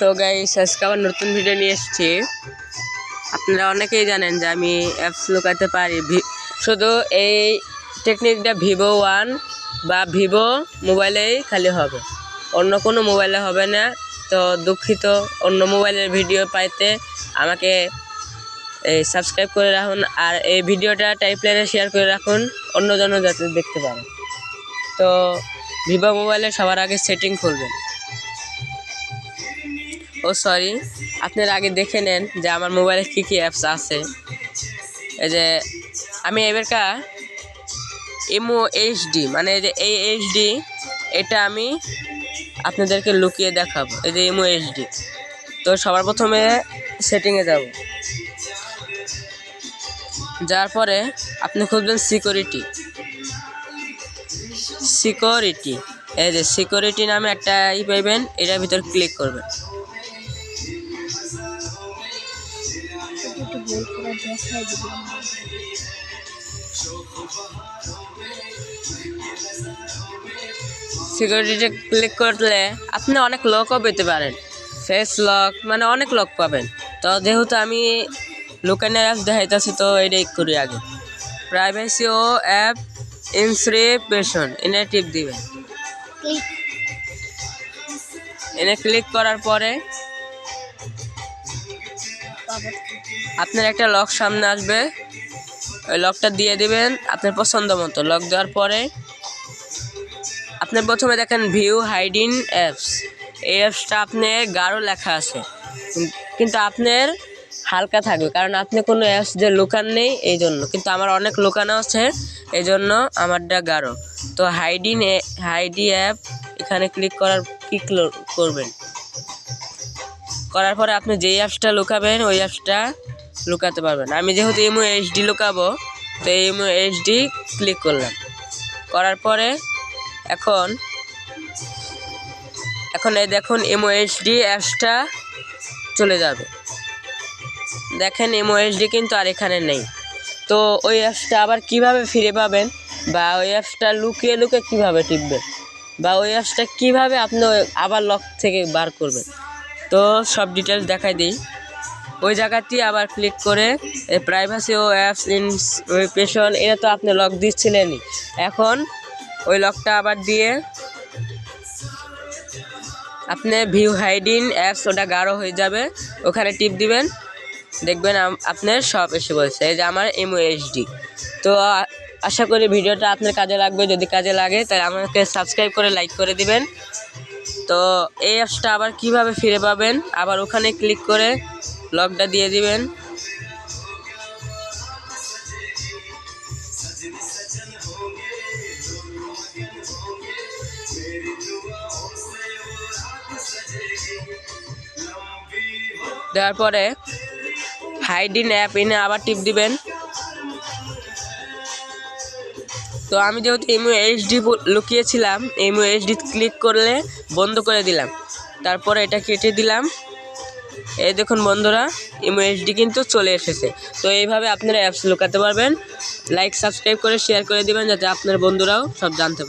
তো গাইস আজকে আবার নতুন ভিডিও নিয়ে এসেছি। আপনারা অনেকেই জানেন যে আমি অ্যাপস লুকাতে পারি। শুধু এই টেকনিকটা ভিভো ওয়ান বা ভিভো মোবাইলেই খালি হবে। অন্য কোনো মোবাইলে হবে না। তো দুঃখিত, অন্য মোবাইলের ভিডিও পাইতে আমাকে এই সাবস্ক্রাইব করে রাখুন আর এই ভিডিওটা টাইপলাইনে শেয়ার করে রাখুন। অন্যজন যাতে দেখতে পারে। তো ভিভো মোবাইলে সবার আগে সেটিং খুলবেন। ও সরি, আপনারা আগে দেখে নেন যে আমার মোবাইলে কী কী অ্যাপস আছে। এই যে, আমি এবারকা ইমো এইচডি মানে এই যে এই এইচডি এটা আমি আপনাদেরকে লুকিয়ে দেখাবো। এই যে ইমো এইচডি তো সবার প্রথমে সেটিংয়ে যাব। যার পরে আপনি খুঁজবেন সিকিউরিটি সিকিউরিটি এই যে সিকিউরিটি নামে একটা ই পাইবেন, এটার ভিতর ক্লিক করবেন। একটু গোল করে দেখাই দিবি সিকিউরিটিতে ক্লিক করলে আপনি অনেক লকও পেতে পারেন। ফেস লক মানে অনেক লক পাবেন। তো যেহেতু আমি লুকানের অ্যাপস দেখাইতেছি তো এটাই করি আগে। প্রাইভেসি ও অ্যাপ ইনস্ক্রিপশন এনে টিপ দিবেন। এনে ক্লিক করার পরে আপনার একটা লক সামনে আসবে। ওই লকটা দিয়ে দিবেন আপনার পছন্দ মতো। লক দেওয়ার পরে আপনি প্রথমে দেখেন ভিউ হাইডিন অ্যাপস। এই অ্যাপসটা আপনার গাঢ় লেখা আছে। কিন্তু আপনার হালকা থাকবে, কারণ আপনি কোনো অ্যাপস যে লুকান নেই এই জন্য কিন্তু আমার অনেক লুকানো আছে এই জন্য আমারটা গাঢ়। তো হাইডিন হাইডি অ্যাপ এখানে ক্লিক করার ক্লিক করবেন? করার পরে আপনি যেই অ্যাপসটা লুকাবেন, ওই অ্যাপসটা লুকাতে পারবেন। আমি যেহেতু ইমো এইচডি লুকাবো, তো ইমো এইচডি ক্লিক করলাম। করার পরে এখন এখন এই দেখুন ইমো এইচডি অ্যাপসটা চলে যাবে। দেখেন ইমো এইচডি কিন্তু আর এখানে নেই। তো ওই অ্যাপসটা আবার কীভাবে ফিরে পাবেন বা ওই অ্যাপসটা লুকিয়ে লুকিয়ে কীভাবে টিপবেন বা ওই অ্যাপসটা কীভাবে আপনি আবার লক থেকে বার করবেন? তো সব ডিটেলস দেখাই দিই। ওই জায়গাটি আবার ক্লিক করে প্রাইভেসি ও অ্যাপস ইনস্ক্রিপশন এটা তো আপনি লক দিচ্ছিলেনই। এখন ওই লকটা আবার দিয়ে আপনি ভিউ হাইডিন অ্যাপস ওটা গাঢ় হয়ে যাবে। ওখানে টিপ দিবেন, দেখবেন আপনার সব এসে বলছে এই যে আমার এমও এইচডি তো আশা করি ভিডিওটা আপনার কাজে লাগবে। যদি কাজে লাগে, তাহলে আমাকে সাবস্ক্রাইব করে লাইক করে দিবেন। তো এই অ্যাপসটা আবার কীভাবে ফিরে পাবেন? আবার ওখানে ক্লিক করে লকটা দিয়ে দিবেন। দেওয়ার পরে হাইডিন অ্যাপ এনে আবার টিপ দিবেন। তো আমি যেহেতু এমও এইচডি লুকিয়েছিলাম, এমও এইচডি ক্লিক করলে বন্ধ করে দিলাম। তারপরে এটা কেটে দিলাম। এই দেখুন বন্ধুরা, এমও এইচডি কিন্তু চলে এসেছে। তো এইভাবে আপনারা অ্যাপস লুকাতে পারবেন। লাইক সাবস্ক্রাইব করে শেয়ার করে দিবেন, যাতে আপনার বন্ধুরাও সব জানতে পারে।